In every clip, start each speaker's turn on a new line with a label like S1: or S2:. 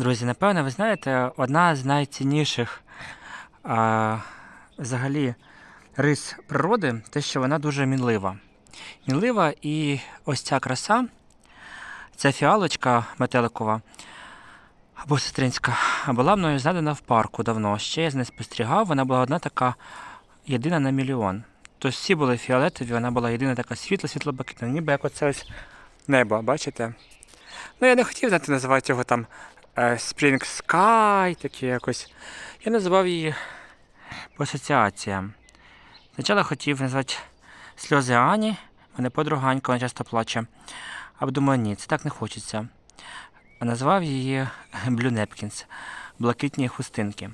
S1: Друзі, напевно, ви знаєте, одна з найцінніших а, взагалі рис природи те, що вона дуже мінлива. Мінлива і ось ця краса, ця фіалочка метеликова або сестринська, була мною знайдена в парку давно. Ще я з нею спостерігав, вона була одна така єдина на мільйон. Тобто всі були фіолетові, вона була єдина така світла, світло-блакитна, ніби як оце ось небо, бачите? Ну, я не хотів знаєте, називати його там Spring Sky, таке якось. Я називав її по асоціаціям. Спочатку хотів назвати сльози Ані, мене подруга Анька, вона часто плаче. А думаю, ні, це так не хочеться. Назвав її Blue Napkins, блакитні хустинки.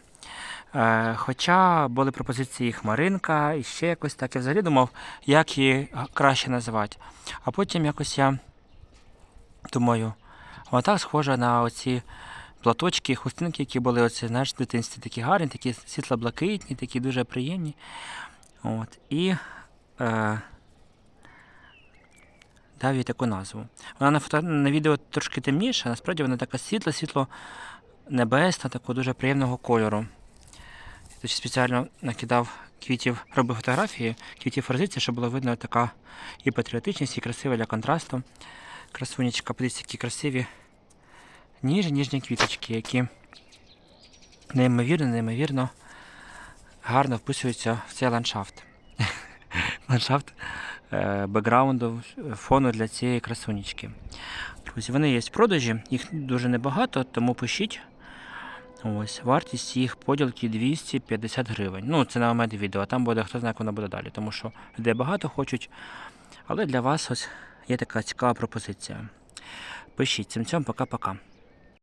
S1: Е, хоча були пропозиції Хмаринка і ще якось так. Я взагалі думав, як її краще називати. А потім якось я думаю, вона так схожа на оці платочки, хустинки, які були оці, знаєш, в дитинстві такі гарні, такі світло-блакитні, такі дуже приємні. От. І е, дав їй таку назву. Вона на, фото, на відео трошки темніша, насправді вона така світла, світло небесна, такого дуже приємного кольору. Я спеціально накидав квітів, робив фотографії, квітів форзиці, щоб було видно така і патріотичність, і красива для контрасту. Красунечка, подивіться, які красиві ніжні, ніжні квіточки, які неймовірно, неймовірно гарно вписуються в цей ландшафт. ландшафт е, бекграунду, фону для цієї красунечки. Друзі, вони є в продажі, їх дуже небагато, тому пишіть. Ось, вартість їх поділки 250 гривень. Ну, це на момент відео, там буде хто знає, як воно буде далі. Тому що людей багато хочуть. Але для вас ось є така цікава пропозиція. Пишіть цим цьому, пока-пока.